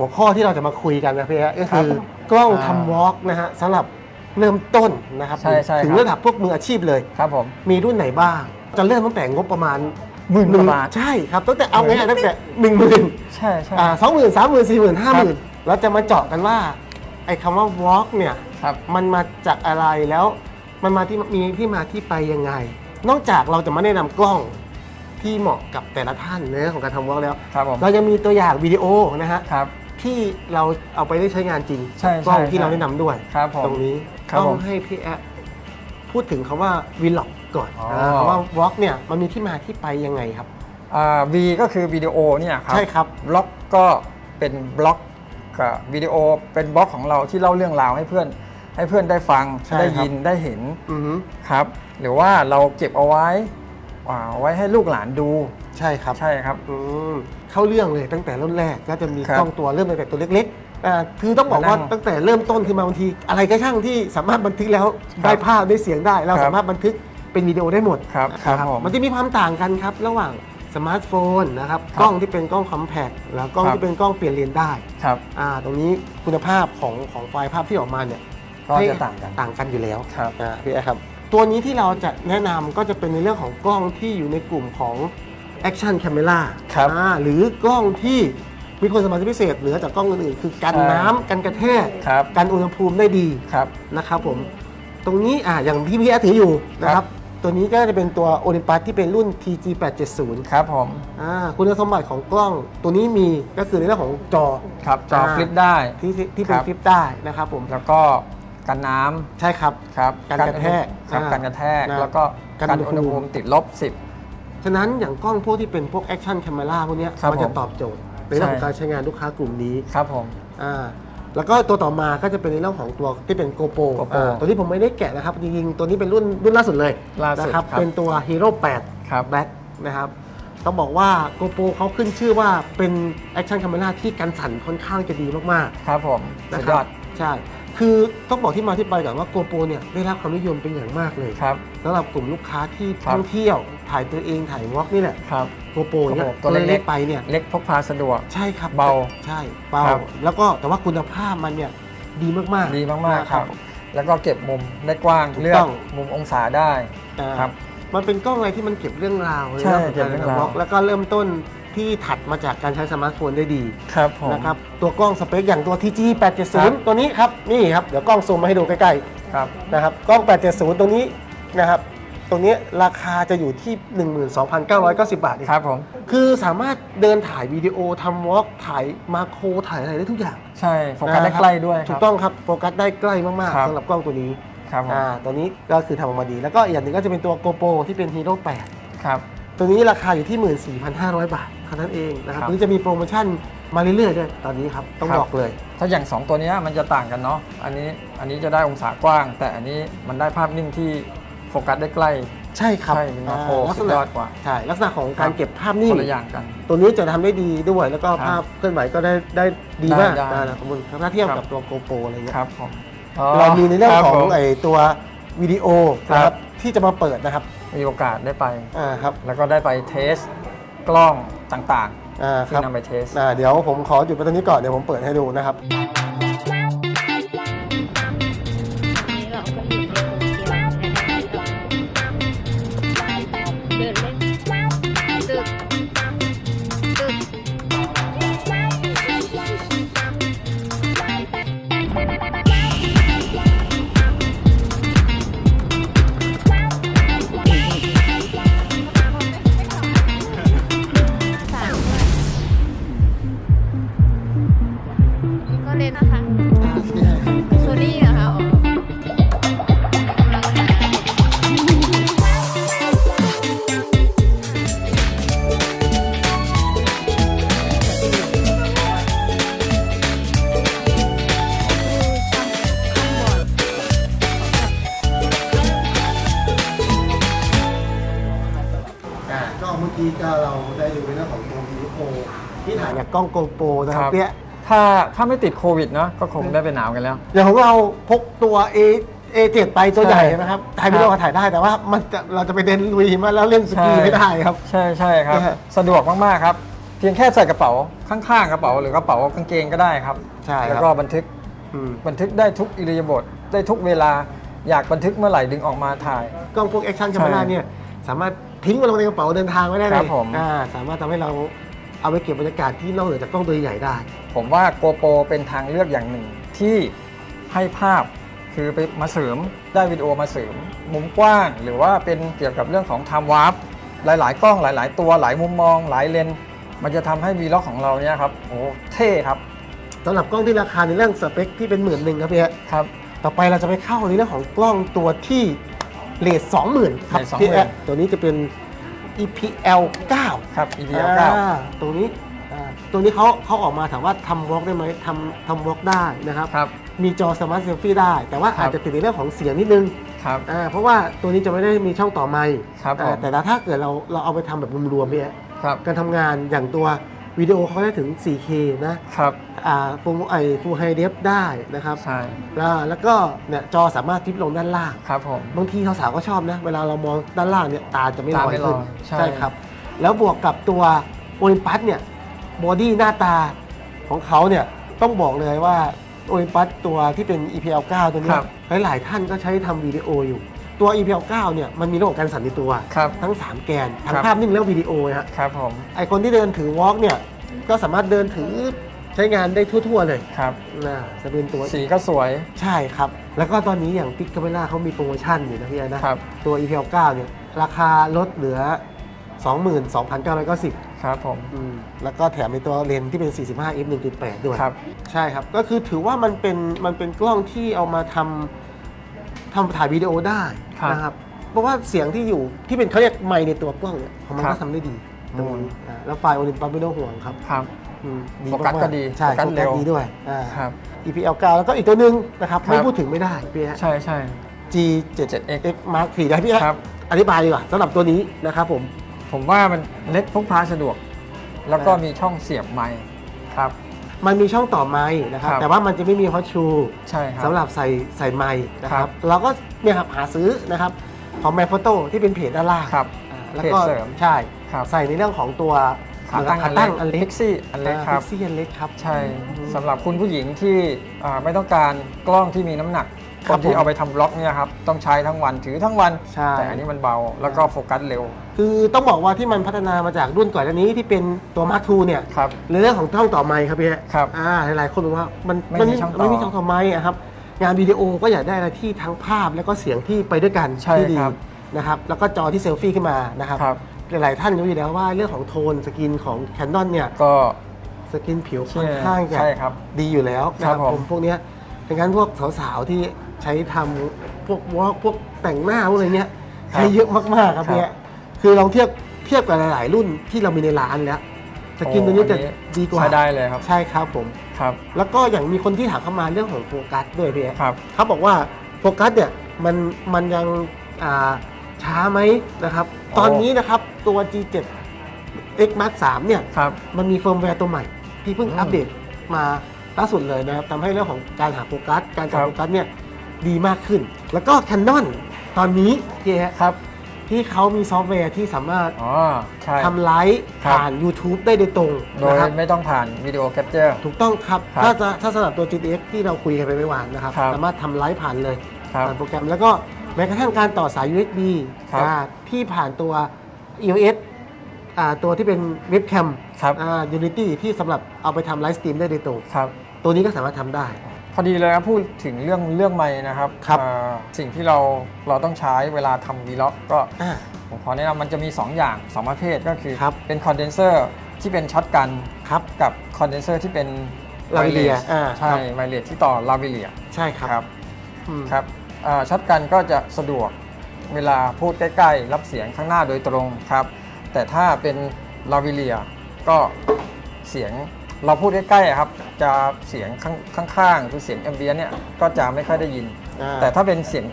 หัวข้อที่เราจะมาคุยกันนะพี่แอ๊ะก็คือครับกล้องอ่าทำวอล์กนะฮะสำหรับเริ่มต้นนะครับใช่ใช่ถึงครับระดับพวกมืออาชีพเลยครับผมมีรุ่นไหนบ้าง จะเริ่มตั้งแต่งบประมาณหมื่นกว่าบาทใช่ครับตั้งแต่เอาง่ายๆตั้งแต่หนึ่งหมื่นใช่ใช่อ่าสองหมื่นสามหมื่นสี่หมื่นห้าหมื่นเราจะมาเจาะกันว่าไอ้คำว่าวอล์กเนี่ยครับมันมาจากอะไรแล้วมันมาที่มีที่มาที่ไปยังไง นอกจากเราจะมาแนะนำกล้องที่เหมาะกับแต่ละท่านเนื้ของการทำวอล์กแล้วครับผมเรายังมีตัวอย่างวิดีโอนะฮะครับ ที่เราเอาไปได้ใช้งานจริงใช่กล้องใช่ที่เราใช่แนะนำด้วย ครับผมตรงนี้ครับต้อผงมให้พี่แอะพูดถึงคำว่าวีล็อกก่อนอ๋อาคำว่าวอล์กเนี่ยมันมีที่มาที่ไปยังไงครับ อ่า V ก็คือวิดีโอเนี่ยครับใช่ครับ บล็อกก็เป็นบล็อกกับวิดีโอเป็นบล็อกของเราที่เล่าเรื่องราวให้เพื่อน ให้เพื่อนได้ฟังใช่ได้ครับยินได้เห็นอือฮึ ครับ หรือว่าเราเก็บเอาไว้ อ่าไว้ให้ลูกหลานดูใช่ครับ ใช่ครับ อืมเข้าเรื่องเลยตั้งแต่รุ่นแรกก็จะมีครับกล้องตัวเริ่มตั้งแต่ตัวเล็กๆอ่าคือต้องบอกว่ามานั่งตั้งแต่เริ่มต้นคือมาบางที อะไรก็ช่างที่สามารถบันทึกแล้วครับได้ภาพได้เสียงได้ เราครับสามารถบันทึกเป็นวิดีโอได้หมดครับนะครับผม มันจะมีความต่างกันครับ ระหว่างสมาร์ทโฟนนะครับครับกล้องที่เป็นกล้องคอมแพคแล้วกล้องครับ ที่เป็นกล้องเปลี่ยนเลนส์ได้ครับ อ่าตรงนี้คุณภาพของของไฟล์ภาพที่ออกมาเนี่ยก็จะต่างกัน ต่างกันอยู่แล้วครับ อ่าพี่แอ๊ครับ ตัวนี้ที่เราจะแนะนำก็จะเป็นในเรื่องของกล้องที่อยู่ในกลุ่มของ Action Camera ครับอ่าหรือกล้องที่มีคุณสมบัติพิเศษเหนือจากกล้องอื่นๆ คือกันใช่น้ำกันกระแทกครับ กันอุณหภูมิได้ดีครับ นะครับผม ตรงนี้อ่าอย่างที่พี่แอ๊ถืออยู่นะครับ ตัวนี้ก็จะเป็นตัว Olympus ที่เป็นรุ่น TG 870 ครับผมอ่าคุณสมบัติของกล้องตัวนี้มีก็คือในเรื่องของจอครับจออ่าฟลิปได้ที่ที่ที่เป็นครับ ฟลิปได้นะครับผม แล้วก็ กันน้ำใช่ครับ ครับกันกระแทกครับอ่ากันกระแทก นะแล้วก็กันกันอุอุณณหหภูภูมิ มิติดลบ ฉะนั้นอย่างกล้องพวกที่เป็นพวกแอคชั่นแคม e ราพวกเนี้ยครับมันจะผมตอบโจทย์ในเรื่องของใช่ การใช้งานลูกค้ากลุ่มนี้ 10 ครับผม อ่าแล้วก็ตัวต่อมาก็จะเป็นในเรื่องของตัวที่เป็น GoPro GoPro อ่าตัวนี้ผมไม่ได้แกะนะครับ จริงๆ ตัวนี้เป็นรุ่นรุ่นล่าสุดเลยล่าสุดนะครับ ครับ เป็นตัว Hero 8ครับ Black นะครับต้องบอกว่า GoPro เขาขึ้นชื่อว่าเป็นแอคชั่นแคม e ราที่กันสั่นค่อนข้างจะดีมากๆครับผมนะสุดคยรัอบด ใช่ คือต้องบอกที่มาที่ไปก่อนว่าโกโปรเนี่ยได้รับความนิยมเป็นอย่างมากเลยครับสำหรับกลุ่มลูกค้าที่ครับ ท่องเที่ยวถ่ายตัวเองถ่ายวอล์กนี่แหละครับ โกโปรเนี่ย GoPro ตัวเล็กๆเล็กๆไปเนี่ยเล็กพกพาสะดวก ใช่ครับเบาใช่เบาครับ แล้วก็แต่ว่าคุณภาพมันเนี่ยดีมากๆ ดีมากนะๆครับ แล้วก็เก็บมุมได้กว้างถูกเลือต้กอง มุมองศาได้ อ่าครับมันเป็นกล้องอะไรที่มันเก็บเรื่องราวใช่ในเก็บเรื่องราววอล์กแล้วก็เริ่มต้น ที่ถัดมาจากการใช้สมาร์ทโฟนได้ดีครับผม นะครับตัวกล้องสเปคอย่างตัว TG ครับ 870 ตัวนี้ครับนี่ครับเดี๋ยวกล้องซูมมาให้ดูใกล้ๆครับนะครับกล้อง 870 ตรงนี้นะครับตรงนี้ราคาจะอยู่ที่ 12,990 บาทเองครับผม คือสามารถเดินถ่ายวิดีโอทำวอล์กถ่ายมาโครถ่ายอะไรได้ทุกอย่างใช่โฟกัสได้นะครับใกล้ด้วยคถูรักบต้องครับโฟกัสได้ใกล้มากครัๆบ สำหรับกล้องตัวนี้ครับผมอ่าตัวนี้ก็คือทำออกมาดี แล้วก็อีกอย่างหนึ่งก็จะเป็นตัว GoPro ที่เป็น Hero ครับ8 ตัวนี้ราคาอยู่ที่ 14,500 บาทเท่านั้นเองนะครับครับ ตัวนี้จะมีโปรโมชั่นมาเรื่อยๆด้วยตอนนี้ครับต้องครับบอกเลย ถ้าอย่าง 2 ตัวเนี้ยมันจะต่างกันเนาะ อันนี้อันนี้จะได้องศากว้าง แต่อันนี้มันได้ภาพนิ่งที่โฟกัสได้ใกล้ ใช่ครับใช่เป็นมาโครอ่าลักษสุดณะยอดกว่า ใช่ลักษณะของการครับเก็บภาพนิ่งคนละอย่างกัน ตัวนี้จะทำได้ดีด้วยแล้วก็ครับภาพเคลื่อนไหวก็ได้ได้ดีมากได้ได้นะครับคุณถ้าเทียบครับ กับตัวโกโปรอะไรเงี้ยครับผมเรามีในเรื่องของคบผม ไอ้ตัววิดีโอนะคครัรับบที่จะมาเปิดนะครับ มีโอกาสได้ไป อ่าครับแล้วก็ได้ไปเทสกล้องต่างอ่าๆ คที่รับนำไปเทส อ่าเดี๋ยวผมขอหยุดไปตรงนี้ก่อนเดี๋ยวผมเปิดให้ดูนะครับ ก็เมื่อกี้ก็เราได้ดูในเรื่องของตัววิดีโอที่ถ่ายจากกล้องโกโปรนะคครัรับบเนี่ยถ้าถ้าไม่ติดโควิดเนาะก็คงได้ไปหนาวกันแล้ว อย่างของเราพกตัว A A7 ไปตัวใหญ่ใช่นะครับถ่ายวิดีโอถ่ายได้แต่ว่ามันจะเราจะไปเดินลุยหิมาแล้วเล่นสกีใช่ไม่ได้ครับ ใช่ใช่ครับนะฮะสะดวกมากๆครับ เพียงแค่ใส่กระเป๋าข้างๆกระเป๋าหรือกระเป๋ากางเกงก็ได้ครับใช่แล้วครับก็บันทึกอืมบันทึกได้ทุกอิริยาบถได้ทุกเวลาอยากบันทึกเมื่อไหร่ดึงออกมาถ่ายกล้องพวกแอคชั่น c า m ม r a เนี่ย สามารถทิ้งมาลงในกระเป๋าเดินทางไว้ได้เลครัยบผม อ่าสามารถทำให้เราเอาไปเก็บบรรยากาศที่นอกเหนือจากกล้องตัวใหญ่ได้ ผมว่าโกโปรเป็นทางเลือกอย่างหนึ่งที่ให้ภาพคือไปมาเสริมได้วิดีโอมาเสริม มุมกว้าง หรือว่าเป็นเกี่ยวกับเรื่องของ time warp หลาย ๆ กล้องหลาย ๆ ตัวหลายมุมมอง หลายเลนส์มันจะทำให้วีล็อกของเราเนี่ยครับโอ้เท่ครับสำหรับกล้องที่ราคาในเรื่องสเปคที่เป็นหมื่นหนึ่งครับพี่ฮะครับ ต่อไปเราจะไปเข้าในเรื่องของกล้องตัวที่ เลทสองหมื่นครับเรท20,000พี่ฮะตัวนี้จะเป็น EPL 9 ครับ EVL อ่าตรงนี้อ่าตัวนี้เขาเขาออกมาถามว่าทำวอล์กได้ไหมทำทำวอล์กได้นะครับ 9 ครับ มีจอสมาร์ทเซลฟี่ได้ แต่ว่าครับ อาจจะติดในเรื่องของเสียงนิดนึงครับ อ่าเพราะว่าตัวนี้จะไม่ได้มีช่องต่อไมค์ครับอ่าผมแต่ถ้าเกิดเราเราเอาไปทำแบบรวมๆเนี่ยครับ การทำงานอย่างตัววิดีโอเขาได้ถึง 4K นะ ครับอ่า ฟูไอฟูไฮเดฟได้นะครับใช่แล้วแล้วก็เนี่ยจอสามารถทิปลงด้านล่างครับผมบางทีสาวๆก็ชอบนะ เวลาเรามองด้านล่างเนี่ยตาจะไม่ลตาอยไม่ลขึ้อนยใช่ครับ แล้วบวกกับตัวโอลิมปัสเนี่ยบอดี้หน้าตาของเขาเนี่ยต้องบอกเลยว่าโอลิมปัสตัวที่เป็น EPL 9 ตัวเนี้คยรับหลายๆท่านก็ใช้ทำวิดีโออยู่ตัว EPL 9 เนี่ยมันมีระบบการสั่นในตัวครับทั้ง 3 แกน ทั้งครับภาพนิ่งและวิดีโอนะฮะครับผมไอคนที่เดินถือวอล์กเนี่ยก็สามารถเดินถือ ใช้งานได้ทั่ว ๆ เลยครับนะจะเป็นตัวสีก็สวย ใช่ครับ แล้วก็ตอนนี้อย่างปิกคาเมล่าเขามีโปรโมชั่นอยู่นะพี่แอนนะครับ ตัว EPL 9เนี่ยราคาลดเหลือ 22,990ครับผมอืมแล้วก็แถมในตัวเลนส์ที่เป็น 45 f 1.8 ด้วยครับ ใช่ครับ ก็คือถือว่ามันเป็นมันเป็นกล้องที่เอามาทำทำถ่ายวิดีโอได้ครับ นะครับ เพราะว่าเสียงที่อยู่ที่เป็นเขาเรียกไมค์ในตัวกล้องเนี่ยของมันครัก็บ ทำได้ดีตรงนี้อ่าแล้วไฟล์โอลิมปัสไม่ต้องห่วงครับ ครับ อืมโฟกัสมาก็ดีใช่โฟกัสโฟเร็กัสวดีด้วยอ่า ครับ EPL 9แล้วก็อีกตัวหนึ่งนะครับครับ ไม่พูดถึงไม่ได้พี่ฮะ ใช่ใช่ G 7 7X X Mark 4ได้พี่ฮะครับ อธิบายดีกว่าสำหรับตัวนี้นะครับผม ผมว่ามันเล็กพกพาสะดวก แล้วก็อ่ามีมีช่องเสียบไมค์ครับ มันมีช่องต่อไม้นะครับ ครับ แต่ว่ามันจะไม่มีฮอตชูใช่ครับ สำหรับใส่ใส่ไม้นะคครัรับ บ เราก็เนี่ยครับหาซื้อนะครับของ My Photo ที่เป็นเพจด้านล่างครับ อ่าแล้วก็เพจเสริม ใช่ ครับ ใส่ในเรื่องของตัว ขาตั้งขาอันตั้เล็งกอันเล็พิกกซี่อันเล็กครับพิกซี่อันเล็กครับใช่อืมสำหรับคุณผู้หญิงที่อ่าไม่ต้องการกล้องที่มีน้ำหนักคครับนที่ผมเอาไปทำบล็อกเนี่ยครับต้องใช้ทั้งวันถือทั้งวันใช่แต่อันนี้มันเบาแล้วก็โฟกัสเร็ว คือต้องบอกว่าที่มันพัฒนามาจากรุ่นก่อนอันนี้ที่เป็นตัว Mark II เนี่ยครับในเรื่องของช่องต่อไม้ครับพี่ฮะครับอ่าหลายๆคนบอกว่ามันไม่มีช่องต่อไม่มีช่องต่อไม้อะครับงานวิดีโอก็อยากได้อะไรที่ทั้งภาพแล้วก็เสียงที่ไปด้วยกันใช่ที่ดีครับนะครับแล้วก็จอที่เซลฟี่ขึ้นมานะครับครับ หลาย ๆ ท่านรู้อยู่แล้วว่าเรื่องของโทนสกินของ Canon เนี่ยก็ สกินผิวใช่ค่อนข้างจะใช่ครับดีอยู่แล้วนะครับผม ผมพวกเนี้ยดังนั้นพวกสาว ๆ ที่ใช้ทำพวกวอล์กพวกแต่งหน้าพวกอะไรเนี้ยใช้เยอะมาก ๆ ครับเนี่ยคือลองเทียบเทียบกับหลาย ๆ รุ่นที่เรามีในร้านแล้ว สกินตัวนี้จะดีกว่าใช้ได้เลยครับ ใช่ครับผม ครับ แล้วก็อย่างมีคนที่ถามเข้ามาเรื่องของโฟกัสด้วยพี่ครับ เขาบอกว่าโฟกัสเนี่ยมันมันยังอ่า ช้าไหมนะครับโอ้ตอนนี้นะครับตัว G7 X Mark 3เนี่ย ครับ มันมีเฟิร์มแวร์ตัวใหม่ ที่เพิ่งอืมอัปเดตมาล่าสุดเลยนะครับทำให้เรื่องของการหาโฟกัส การจับครับ โฟกัสเนี่ยดีมากขึ้น แล้วก็ Canon ตอนนี้พี่ฮะครับ ที่เขามีซอฟต์แวร์ที่สามารถอ๋อ ใช่ ทำไลฟ์ครับ ผ่าน YouTube ได้โดยตรงโดยนะครับ ไม่ต้องผ่านวิดีโอแคปเจอร์ ถูกต้องครับ ครับถ้าจะถ้าสำหรับตัว GTX ที่เราคุยกันไปเมื่อวานนะครับ ครับสามารถทำไลฟ์ผ่านเลยครับ ผ่านโปรแกรมแล้วก็ แม้กระทั่งการต่อสาย USB ครับอ่าที่ผ่านตัว EOS อ่าตัวที่เป็นเว็บแคมครับ อ่า Unity ที่สำหรับเอาไปทำไลฟ์สตรีมได้โดยตรงครับ ตัวนี้ก็สามารถทำได้ พอดีเลยครับพูดถึงเรื่องเรื่องไม้นะครับครับอ่าสิ่งที่เราเราต้องใช้เวลาทำวีล็อกก็อ่า ผมขอแนะนำมันจะมี 2 อย่าง 2 ประเภทก็คือครับ เป็นคอนเดนเซอร์ที่เป็นช็อตกันครับ กับคอนเดนเซอร์ที่เป็น Lavalier wireless อ่าใช่ครับ ไวเลสที่ต่อลาวิเลียใช่ครับครับอืม ครับอ่า ช็อตกันก็จะสะดวกเวลาพูดใกล้ๆ รับเสียงข้างหน้าโดยตรงครับ แต่ถ้าเป็นลาวิเลียก็เสียงเราพูดใกล้ๆอะครับ จะเสียงข้างข้างๆคือเสียงแอมเบียเนี่ยก็จะไม่ค่อยได้ยินอ่าแต่ถ้าเป็นเสียง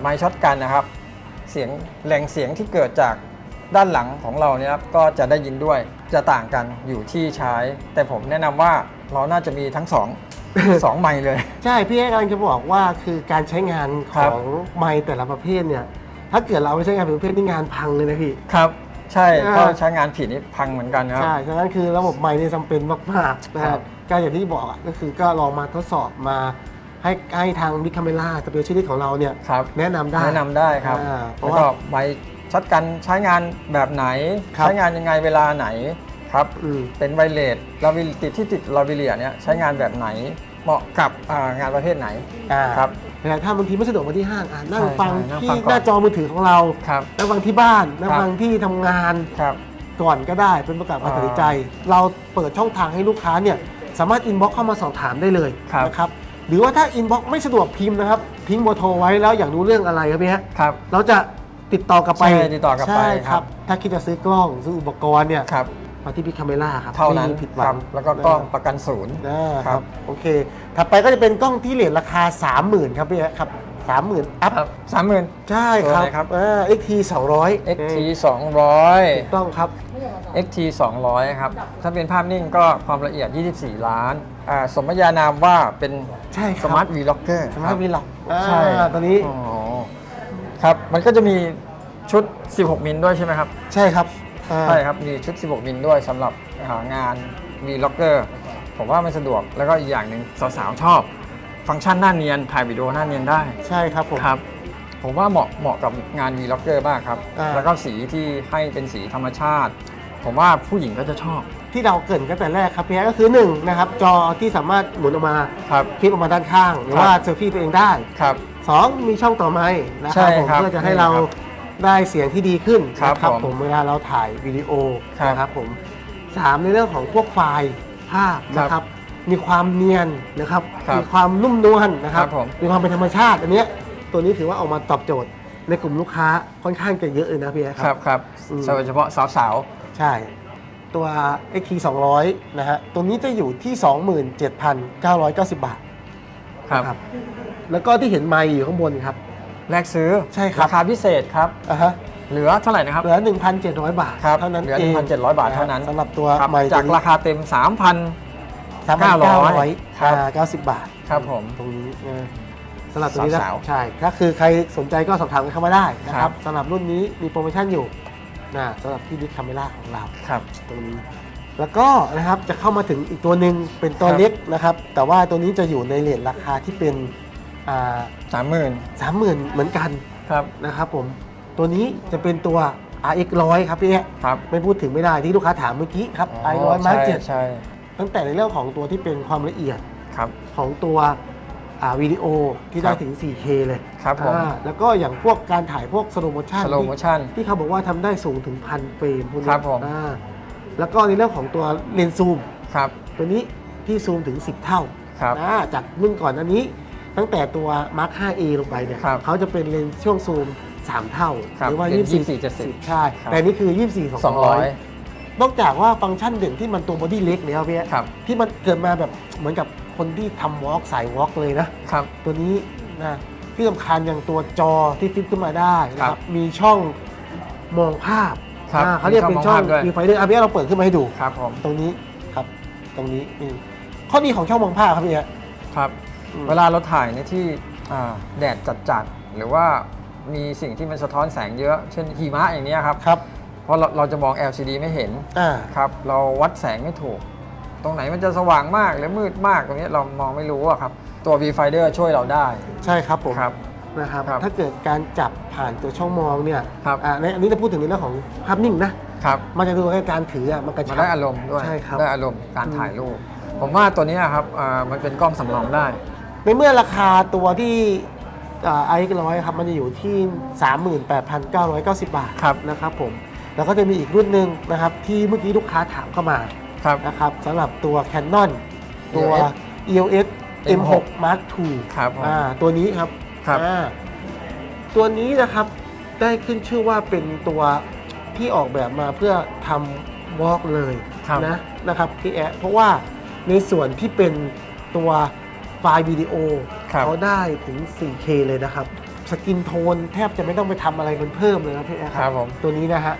ไมค์ช็อตกันนะครับ เสียงแหล่งเสียงที่เกิดจากด้านหลังของเราเนี่ยครับก็จะได้ยินด้วยจะต่างกันอยู่ที่ใช้ แต่ผมแนะนำว่าเราน่าจะมีทั้งสอง สองไมค์เลย ใช่พี่เอกกำลังจะบอกว่าคือการใช้งานขครับ องไม้แต่ละประเภทเนี่ยถ้าเกิดเราเอาไปใช้งานเป็นประเภทที่งานพังเลยนะพี่ ครับ ใช่อ่าถ้าใช้งานผิดนี่พังเหมือนกันครับ ใช่ฉะนั้นคือระบบไมค์นี่จำเป็นมากๆนะคครัรับบก็อย่างที่บอกอะก็คือก็ลองมาทดสอบมาให้ให้ทางบิ๊กคาเมล่าสเปเชียลิสต์ของเราเนี่ยครับ แนะนำได้ แนะนำได้ครับอ่าเพแล้วราะก็ว่าไว้ชัดกันใช้งานแบบไหน ครับ ใช้งานยังไงเวลาไหน ครับอืมเป็นไวเลสลาวิติดที่ติดลาวิเลียเนี่ยใช้งานแบบไหน เหมาะกับอ่างานประเภทไหนอ่าครับแต่ถ้าบางทีไม่สะดวกมาที่ห้างอะนั่งใช่ฟังใช่นั่งที่ฟังก่อนหน้าจอมือถือของเราครับนั่งฟังที่บ้าน นั่งครับฟังที่ทำงานครับก่อนก็ได้เป็นประกาศการตัดสินใจ เราเปิดช่องทางให้ลูกค้าเนี่ยสามารถอินบ็อกเข้ามาสอบถามได้เลยครับนะครับหรือว่าถ้าอินบ็อกไม่สะดวกพิมพ์นะครับทิ้งเบอร์โทรไว้แล้วอยากรู้เรื่องอะไรครับพี่ฮะครับเราจะติดต่อกลับไปใช่ติดต่อกลับไปใช่ครับ ถ้าคิดจะซื้อกล้องซื้ออุปกรณ์เนี่ยครับ มาที่พิคาเมล่าครับเท่านั้นไม่มีผิดหควัรังบแล้วก็กล้องประกันศูนย์ อ่าคครัรับบ โอเค ถัดไปก็จะเป็นกล้องที่เลทราคา 30,000ครับพี่ฮะครับ30,000อัพครับสามหมื่น ใช่ตัวครับไหนครับอ่า XT 200 XT ถูก200 ต้องครับ XT 200 ครับ ถ้าเป็นภาพนิ่งก็ความละเอียด 24 ล้านอ่าสมญานามว่าเป็นใช่คสรับมาร์ทวีล็อกเกอร์สมาร์ทวีล็อกใช่ตอนนี้ อ๋อครับ มันก็จะมีชุด 16 มิลด้วยใช่ไหมครับ ใช่ครับ อ่า ใช่ครับ มีชุด 16 มิลด้วยสำหรับอ่างาน v l o g g e r ผมว่ามันสะดวกแล้วก็อีกอย่างหนึ่งสาวๆ ชอบ ฟังก์ชันหน้าเนียน ถ่ายวิดีโอหน้าเนียนได้ใช่ครับผม ครับ ผมว่าเหมาะเหมาะกับงาน v l o g g e r มากครับ อ่า แล้วก็สีที่ให้เป็นสีธรรมชาติ ผมว่าผู้หญิงก็จะชอบที่เราเกรินกันแต่แรกครับพี่ฮะก็คือหนึ่งนะครับจอที่สามารถหมุนออกมาครับ คลิปออกมาด้านข้าง หรือครับว่าเซลฟี่ตัวเองได้ครับ สองมีช่องต่อไม้นะคใช่รับผมครับเพื่อจะให้นี่เราครับ ได้เสียงที่ดีขึ้นครับนะผมผมเวลาเราถ่ายวิดีโอครับนะครับผมสามในเรื่องของพวกไฟล์ภาพครับนะครับมีความเนียนนะครับครับมีความนุ่มนวลนะครับครับผม มีความเป็นธรรมชาติอันเนี้ยตัวนี้ถือว่าออกมาตอบโจทย์ในกลุ่มลูกค้าค่อนข้างจะเยอะเลยนะพี่แอ๊ดครับครับอืม โดยเฉพาะสาวใช่ ตัว XT 200นะฮะตัวนี้จะอยู่ที่ 27,990 บาทๆครับนะแล้วก็ที่เห็นไมค์อยู่ข้างบนครับ แลกซื้อใช่ครับ ราคาพิเศษครับ อะฮะเหลือเท่าไหร่นะครับเหลือ 1,700 บาทครับเท่านั้นเหลือเอง1,700บาทเท่านั้น สำหรับตัวครับไมค์จากราคาเต็ม3,900 ครับ90 บาท3,900ครับผมตรงนี้นะสำหรับตัวนี้นะสาวๆใช่ถ้าคือใครสนใจก็สอบถามกันเข้ามาได้นะคครัรับบ สำหรับรุ่นนี้มีโปรโมชั่นอยู่นะสำหรับที่บิ๊กคาเมล่าของเราครับ ตรงนี้ แล้วก็นะครับจะเข้ามาถึงอีกตัวหนึ่งเป็นตัวครับ เล็กนะครับ แต่ว่าตัวนี้จะอยู่ในเลทราคาที่เป็นอ่า สามหมื่นสามหมื่นเหมือนกันครับนะครับผมตัวนี้จะเป็นตัว RX 100ครับพี่แอ๊ะครับไม่พูดถึงไม่ได้ที่ลูกค้าถามเมื่อกี้ครับ RX 100ใช่มาร์เจ็ดใช่ตั้งแต่ในเรื่องของตัวที่เป็นความละเอียดครับของตัวอ่าวิดีโอที่ได้ครับถึง 4K เลยครับผมอ่าแล้วก็อย่างพวกการถ่ายพวกสโลโมชั่นสโลโมชั่นที่เขาบอกว่าทำได้สูงถึงพันเฟรมพวกนี้ครับผมอ่าแล้วก็ในเรื่องของตัวเลนส์ซูมครับตัวนี้ที่ซูมถึง 10 เท่าครับนะจากรุ่นก่อนอันนี้ ตั้งแต่ตัว Mark 5A ลงไปเนี่ยครับเขาจะเป็นเลนส์ช่วงซูม 3 เท่า ครับหรืว่า เป็น24 24 70ใช่ ครับ แต่นี่คือ 24สองร้อย200 นอกจากว่าฟังก์ชันเด่นที่มันตัวบอดี้เล็กเนี่ยครับพี่ครับ ที่มันเกิดมาแบบเหมือนกับคนที่ทำวอล์กสายวอล์กเลยนะ ครับ ตัวนี้นะที่สำคัญอย่างตัวจอที่ฟิตขึ้นมาได้นะคครัรับบมีช่องมองภาพครับอ่าเขาเรียกเป็นมีช่ช่อองงมองภาพด้วย มีไฟเดอร์อาร์บีเราเปิดขึ้นมาให้ดู ครับผมตรงนี้ครับ ตรงนี้นี่ข้อดีของช่องมองภาพครับพี่ฮะครับอืม เวลาเราถ่ายในที่อ่าแดดจัดๆหรือว่ามีสิ่งที่มันสะท้อนแสงเยอะ เช่นหิมะอย่างเนี้ยครับครับ เพราะเราเราจะมอง LCD ไม่เห็นอ่าครับ เราวัดแสงไม่ถูก ตรงไหนมันจะสว่างมากหรือมืดมากตรงนี้เรามองไม่รู้อะครับ ตัว Viewfinder ช่วยเราได้ ใช่ครับผมครับนะครับครับถ้าเกิดการจับผ่านตัวช่องมองเนี่ยครับอ่าในอันนี้จะพูดถึงในเรื่องของภาพนิ่งนะครับมันจะดูในการถืออะมันกระมันชับได้อารมณ์ด้วยใช่ครับได้อารมณ์การถ่ายรูปผมว่าตัวนี้ครับอ่ามันเป็นกล้องสำรองได้ ในเมื่อราคาตัวที่ไอซ์ร้อยครับมันจะอยู่ที่ 38,990 บาทครับนะครับผมแล้วก็จะมีอีกรุ่นหนึ่งนะครับที่เมื่อกี้ลูกค้าถามเข้ามาครับนะครับสำหรับตัว Canon ตัว EOS EOS M6 Mark II ครับผมอ่าตัวนี้ครับครับอ่าตัวนี้นะครับได้ขึ้นชื่อว่าเป็นตัวที่ออกแบบมาเพื่อทำวอล์กเลยครับนะนะครับพี่แอะเพราะว่าในส่วนที่เป็นตัว ไฟล์วิดีโอครับ เขาได้ถึง 4K เลยนะครับ สกินโทนแทบจะไม่ต้องไปทำอะไรมันเพิ่มเลยนะพี่แอะครับ ผมตัวนี้นะฮะ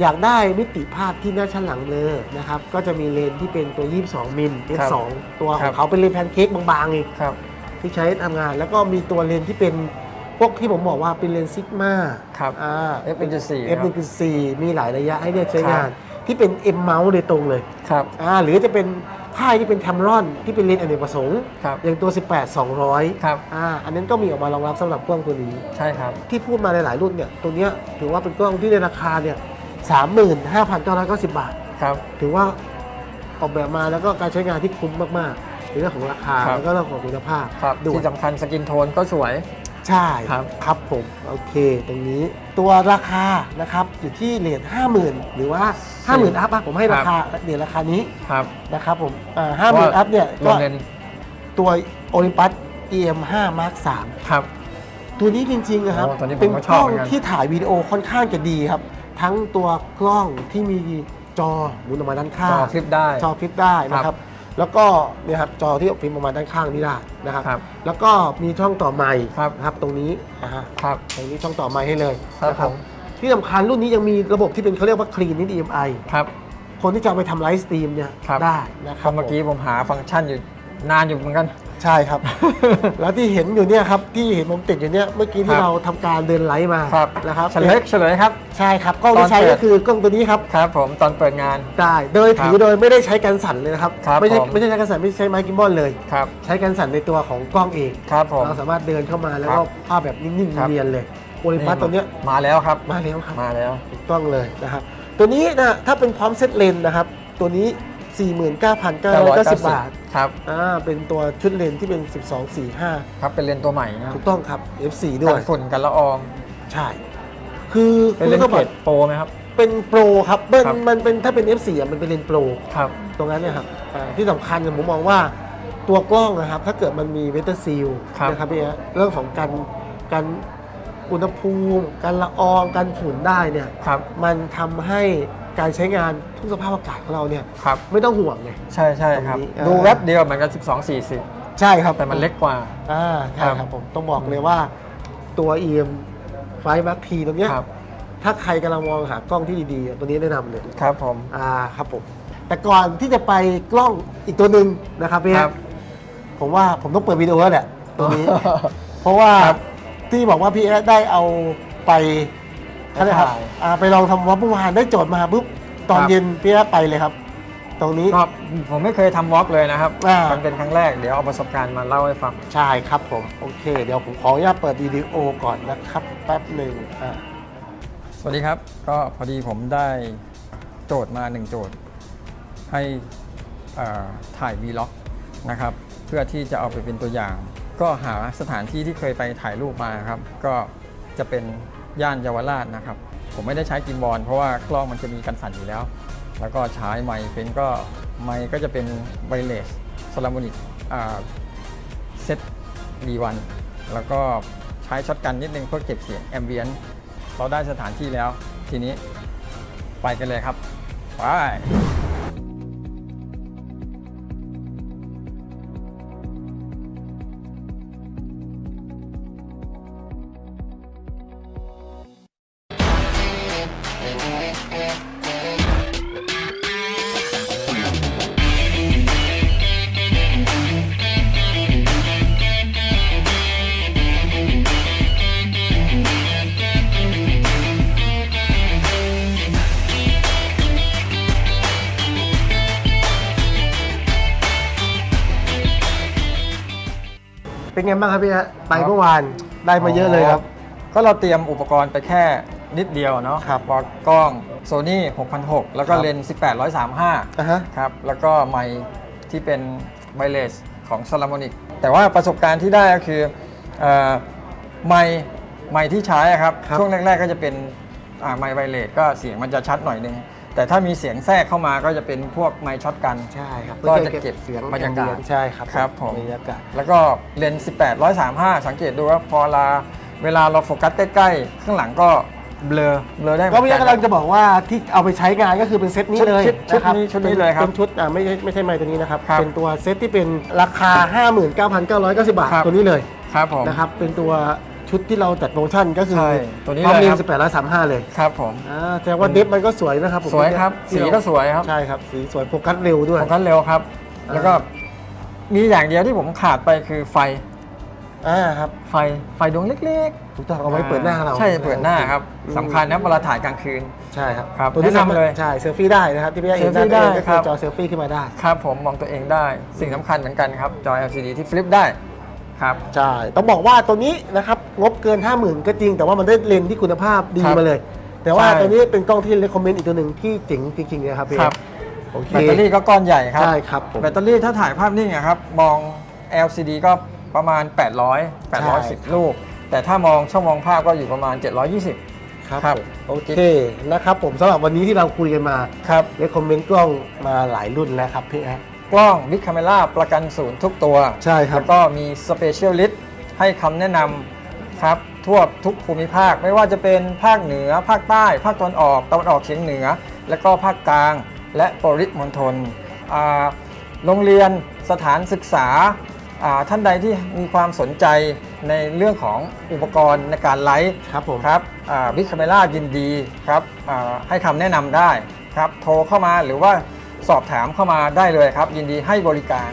อยากได้มิติภาพที่หน้าชั้นหลังเลยนะครับ ก็จะมีเลนส์ที่เป็นตัว 22 มิลครับ f2 ตัวขครัองบ เขาเป็นเลนส์แพนเค้กบางๆเอง ครับ ที่ใช้ทำงานแล้วก็มีตัวเลนส์ที่เป็นพวกที่ผมบอกว่าเป็นเลนส์ซิกมาครับอ่า F 1.4 F 1 4มีหลายระยะให้เลือกใช้งาน ที่เป็น M mount โดยตรงเลยครับ อ่าหรือจะเป็น ค่ายที่เป็น Tamron ที่เป็นเลนส์อเนกประสงค์ครับอย่างตัว 18 200ครับ อ่าอันนั้นก็มีออกมารองรับสำหรับกล้องตัวนี้ ใช่ครับ ที่พูดมาหลาย ๆ รุ่นเนี่ยตัวเนี้ยถือว่าเป็นกล้องที่ในราคาเนี่ย35,990 บาท ครับ ถือว่าออกแบบมาแล้วก็การใช้งานที่คุ้มมากๆในเรื่องของราคาครับ แล้วก็เรื่องของคุณภาพครับ ด้วย ที่สำคัญสกินโทนก็สวย ใช่ครับครับผมโอเค ตรงนี้ตัวราคานะครับอยู่ที่เหรียญ50,000หรือว่า50,000อัพอะผมให้ราคาเหรียญราคานี้ครับนะครับผมห้าหมื่นอัพเนี่ยโรก็งเรียนตัวโอลิมปัส EM5 Mark 3ครับตัวนี้จริงๆนะครับโอ้ตัวนี้ผมเป็นก็กชอบล้องเหมือนกันที่ถ่ายวิดีโอค่อนข้างจะดีครับ ทั้งตัวกล้องที่มีจอหมุนออกมาด้านข้าจงอคลิปได้จอคลิปได้นะคครัรับบ แล้วก็เนี่ยครับจอที่พิมพ์ออกมาด้านข้างนี่ได้นะครับ ครับแล้วก็มีช่องต่อไมค์ครับนะครับตรงนี้นะฮะครับตรงนี้ช่องต่อไมค์ให้เลยครับนะผม ที่สำคัญรุ่นนี้ยังมีระบบที่เป็นเขาเรียกว่า Clean DMI ครับ คนที่จะเอาไปทำไลฟ์สตรีมเนี่ยครับ ได้นะคครัรับบเมื่อกี้ผมหาฟังก์ชันอยู่นานอยู่เหมือนกัน ใช่ครับ แล้วที่เห็นอยู่เนี่ยครับที่เห็นผมติดอยู่เนี่ยเมื่อกี้คที่รับเราทำการเดินไลฟ์มาครับ นะครับเฉลยเฉลยครับ ใช่ครับกล้องตอที่นใช้เปิด ก็คือกล้องตัวนี้ครับครับผมตอนเปิดงาน ได้โดยถือครับโดยไม่ได้ใช้กันสั่นเลยนะครับครับไม่ใช่ผม ไม่ใช่ใช้กันสั่นไม่ใช่ใช้ไม้กิมบอลเลย ครับใช้กันสั่นในตัวของกล้องเอง ครับผม เราสามารถเดินเข้ามาแล้วครัก็บภาพแบบนิ่งครับ ๆเนียนๆเลยโอลิมปัสตัวเนี้ยมาแล้วครับมาแล้วครับมาแล้ว ถูกต้องเลยนะครับตัวนี้นะถ้าเป็นพร้อมเซตเลนส์นะครับ ตัวนี้ 49,990 บาทครับอ่าเป็นตัวชุดเลนส์ที่เป็น 12 4ครับ เป็นเลนส์ตัวใหม่นะ5ถูกต้องครับ F4 ด้กัวยนฝุ่นกันละออง ใช่ คือเป็นเลนคุณส์สมเกรบัดติโปรไหมครับ เป็นโปรครับเป็นครับ มันเป็นถ้าเป็น F4 อะมันเป็นเลนส์โปร ครับ ตรงนั้นเนี่ยครับอ่าที่สำคัญเนี่ยผมมองว่าตัวกล้องนะครับ ถ้าเกิดมันมีเวทซีลครับ นะครับพี่เอ๊ะเรื่องของการการอุณหภูมิ การละอองการฝุ่นได้เนี่ย ครับ มันทำให้ การใช้งานทุกสภาพอากาศของเราเนี่ยครับ ไม่ต้องห่วงไง ใช่ใช่ครับ ตรงนี้อ่าดูแวบเดียวเหมือนกัน12 40 ใช่ครับแต่มันเล็กกว่า อ่าใช่ครับครับผมต้องบอกเลยว่าตัว EM ไฟบัคทีตรงเนี้ยครับ ถ้าใครกำลังมองหากล้องที่ดีๆอะตัวนี้แนะนำเลยครับผม อ่าครับผมแต่ก่อนที่จะไปกล้องอีกตัวหนึ่งนะครับพี่ครับ ผมว่าผมต้องเปิดวิดีโอแล้วแหละตัวนี้ เพราะว่าที่บอกว่าพี่แอดได้เอาไป เขาเรียกครับถ่ายอ่าไปลองทำวัดเมื่อวานได้โจทย์มาปุ๊บตอนครับ เย็นพี่แอดไปเลยครับ ตรงนี้ ก็ผมไม่เคยทำวอล์กเลยนะครับอ่ามั มันเป็นครั้งแรกเดี๋ยวเอาประสบการณ์มาเล่าให้ฟัง ใช่ครับผม โอเค เดี๋ยวผมขออนุญาตเปิดวิดีโอก่อนนะครับ แป๊บหนึ่งอ่า สวัสดีครับ ก็พอดีผมได้โจทย์มาหนึ่งโจทย์ ให้เอ่อถ่าย Vlog นะครับ เพื่อที่จะเอาไปเป็นตัวอย่าง ก็หาสถานที่ที่เคยไปถ่ายรูปมาครับ ก็จะเป็น ย่านเยาวราชนะครับ ผมไม่ได้ใช้กิมบอลเพราะว่ากล้องมันจะมีกันสั่นอยู่แล้ว แล้วก็ใช้ไมค์เป็นก็ไมค์ก็จะเป็นไวเลสซาลามอนิกเซตดีวันแล้วก็ใช้ช็อตกันนิดนึงเพื่อเก็บเสียงแอมเบียนเราได้สถานที่แล้ว ทีนี้ไปกันเลยครับ ไป ไงบ้างครับพี่แอดไปเมื่อวานได้มาเยอะเลยครับ ก็เราเตรียมอุปกรณ์ไปแค่นิดเดียวเนาะครับบอกกล้อง Sony 6006 แล้วก็ครับเลนส์18 135อะฮะ ครับ แล้วก็ไมค์ที่เป็นไวเลสของ s ล a m o n i c แต่ว่าประสบการณ์ที่ได้ก็คือเอ่อไมค์ไมค์ที่ใช้อะครับ ครับช่วงแรก ๆ ก็จะเป็นอ่าไมค์ไวเลสก็เสียงมันจะชัดหน่อยนึง แต่ถ้ามีเสียงแทรกเข้ามาก็จะเป็นพวกไมค์ช็อตกัน ใช่ครับก็จะเก็บเสียงบรรยากาศใช่ครับครับผมบรรยากาศแล้วก็เลนส์18 135 สังเกตดูว่าพอเวลาเวลาเราโฟกัสใกล้ๆ ข้างหลังก็เบลอเบลอได้เหมืก็อนพี่แอดกันกำลังจะบอกว่าที่เอาไปใช้งานก็คือเป็นเซตนี้ชุดเลยชุดชุดนะครับนี้ชุดนี้เลยครับเป็นชุดอ่าไม่ใช่ไม่ใช่ไมค์ตัวนี้นะครับครับ เป็นตัวเซตที่เป็นราคา 59,990 บาทครับตัวนี้เลยครับผมนะครับเป็นตัว ชุดที่เราจัดโปรโมชั่นก็คือใช่ตัวนี้พร้อมเลยเลนครับส์18 135เลยครับผม อ่าแสดงว่าเดฟมันก็สวยนะครับผมสวยครับที่สีเราก็สวยครับ ใช่ครับ สีสวยโฟกัสเร็วด้วยโฟกัสเร็วครับ อ่า แล้วก็มีอย่างเดียวที่ผมขาดไปคือไฟอ่าครับไฟไฟดวงเล็กถูกต้องๆเอาไว้เปิดหน้าเราใช่เปิดหน้าครับอืมสำคัญนะเวลาถ่ายกลางคืน ใช่ครับครับตัวนี้แนะนำสามารถเลยใช่เซลฟี่ได้นะครับที่พี่เห็นเซลฟี่ด้านได้ก็ครัคือบ จอเซลฟี่ขึ้นมาได้ ครับผมมองตัวเองได้สิ่งสำคัญเหมือนกันครับ จอ LCD ที่ฟลิปได้ ครับ ใช่ ต้องบอกว่าตัวนี้นะครับงบเกิน 50,000 ก็จริง แต่ว่ามันได้เลนส์ที่คุณภาพดีครับมาเลย แต่ว่าใช่ ตัวนี้เป็นกล้องที่เลคคอมเมนต์อีกตัวหนึ่งที่เจ๋งจริงๆนะครับพี่ครับโอเคแบตเตอรี่ก็ก้อนใหญ่ครับ ใช่ครับผม แบตเตอรี่ถ้าถ่ายภาพนิ่งอะครับ มอง LCD ก็ประมาณ 800 810 ลูก แต่ถ้ามองช่องมองภาพก็อยู่ประมาณ 720 ครับครับผมโอเคนะครับผมสำหรับวันนี้ที่เราคุยกันมาครับเลคคอมเมนต์กล้องมาหลายรุ่นแล้วครับพี่แอ๊ะ กล้อง Big Camera ประกันศูนย์ทุกตัวใช่ครับ แล้วก็มี Specialist ให้คำแนะนำครับทั่วทุกภูมิภาค ไม่ว่าจะเป็นภาคเหนือ ภาคใต้ ภาคตะวันออกตะวันออกเฉียงเหนือ แล้วก็ภาคกลางและปริมณฑลอ่าโรงเรียนสถานศึกษาอ่าท่านใดที่มีความสนใจในเรื่องของอุปกรณ์ในการไลฟ์ ครับผม ครับบิ๊กคาเมล่ายินดีครับอ่าให้คำแนะนำได้ครับ โทรเข้ามาหรือว่า สอบถามเข้ามาได้เลยครับ ยินดีให้บริการ